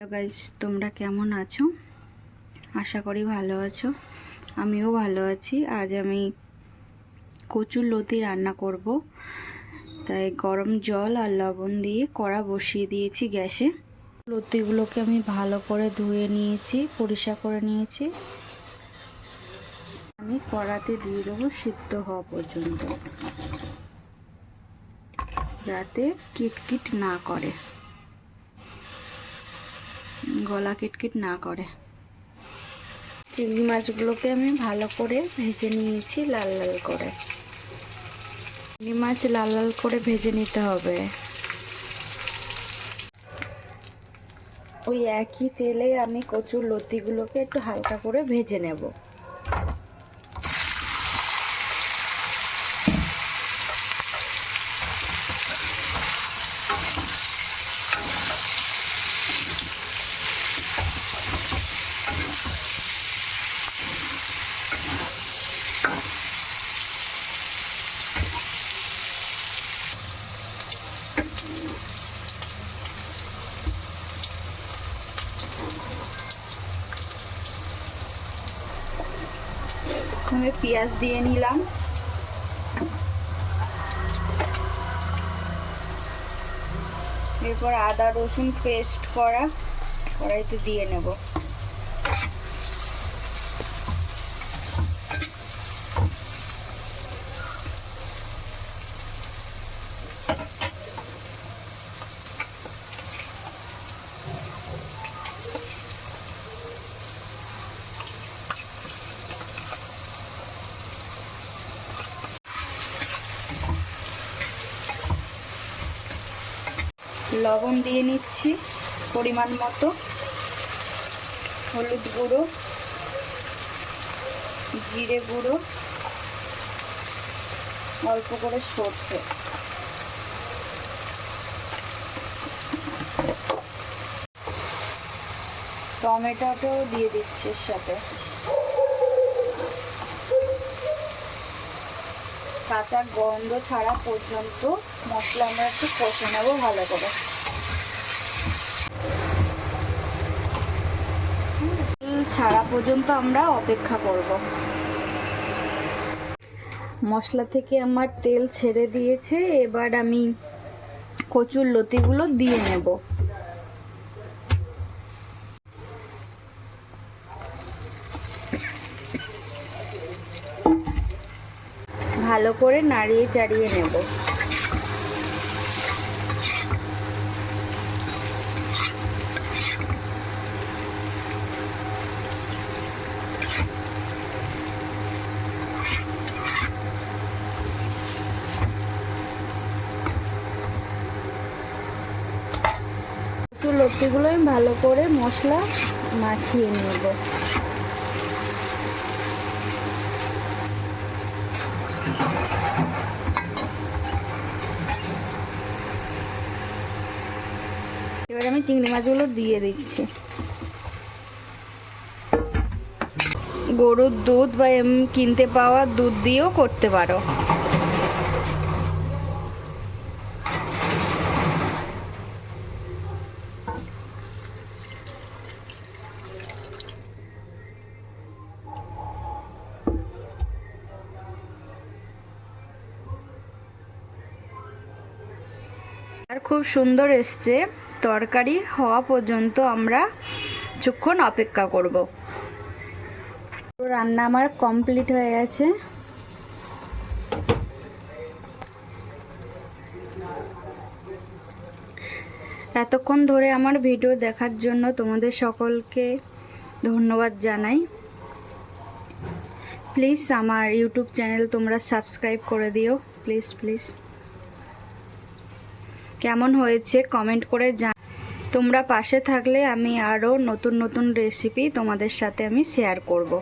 Guys তোমরা কেমন আছো? আশা করি ভালো আছো। আমিও ভালো আছি। আজ আমি কচুর লতি রান্না করব। তাই গরম জল আর লবণ দিয়ে কড়া বসিয়ে দিয়েছি গ্যাসে। লতিগুলোকে আমি ভালো করে ধুয়ে নিয়েছি, পরিষ্কার করে নিয়েছি। আমি কড়াতে দিয়ে দেবো সিদ্ধ হওয়া পর্যন্ত। যাতে কিটকিট না করে। গলা কিটকিট না করে। চিংড়ি মাছগুলোকে আমি ভালো করে ভেজে নিয়েছি লাল লাল করে। চিংড়ি মাছ লাল লাল করে ভেজে নিতে হবে। ওই একই তেলে আমি কচুর লতিগুলোকে একটু হালকা করে ভেজে নেব। প্রথমে পেঁয়াজ দিয়ে নিলাম। এরপর আদা রসুন পেস্ট করা কড়াইতে দিয়ে নেব। লবণ দিয়ে নিচ্ছি পরিমাণ মতো। হলুদ গুঁড়ো, জিরে গুঁড়ো, অল্প করে সর্ষে। টমেটোটাও দিয়ে দিচ্ছি এর সাথে। কাঁচা গন্ধ ছাড়া পর্যন্ত মশলা আমরা একটু কষে নেব ভালো করে। ছাড়া পর্যন্ত আমরা অপেক্ষা করব। মশলা থেকে আমার তেল ছেড়ে দিয়েছে, এবার আমি কচুর লতিগুলো দিয়ে নেব। ভালো করে নাড়িয়ে চাড়িয়ে নেব। লতিগুলো আমি ভালো করে মশলা মাখিয়ে নেব। এবার আমি চিংড়ি মাছগুলো দিয়ে দিচ্ছি। গরুর দুধ বা এম কিনতে পাওয়া দুধ দিয়েও করতে পারো। আর খুব সুন্দর এসছে। তরকারি হওয়া পর্যন্ত আমরা কিছুক্ষণ অপেক্ষা করব। রান্না আমার কমপ্লিট হয়ে গেছে। এতক্ষণ ধরে আমার ভিডিও দেখার জন্য তোমাদের সকলকে ধন্যবাদ জানাই। প্লিজ আমার ইউটিউব চ্যানেল তোমরা সাবস্ক্রাইব করে দিও। Please please. কেমন হয়েছে কমেন্ট করে জান তোমরা পাশে থাকলে আমি আরও নতুন নতুন রেসিপি তোমাদের সাথে আমি শেয়ার করব।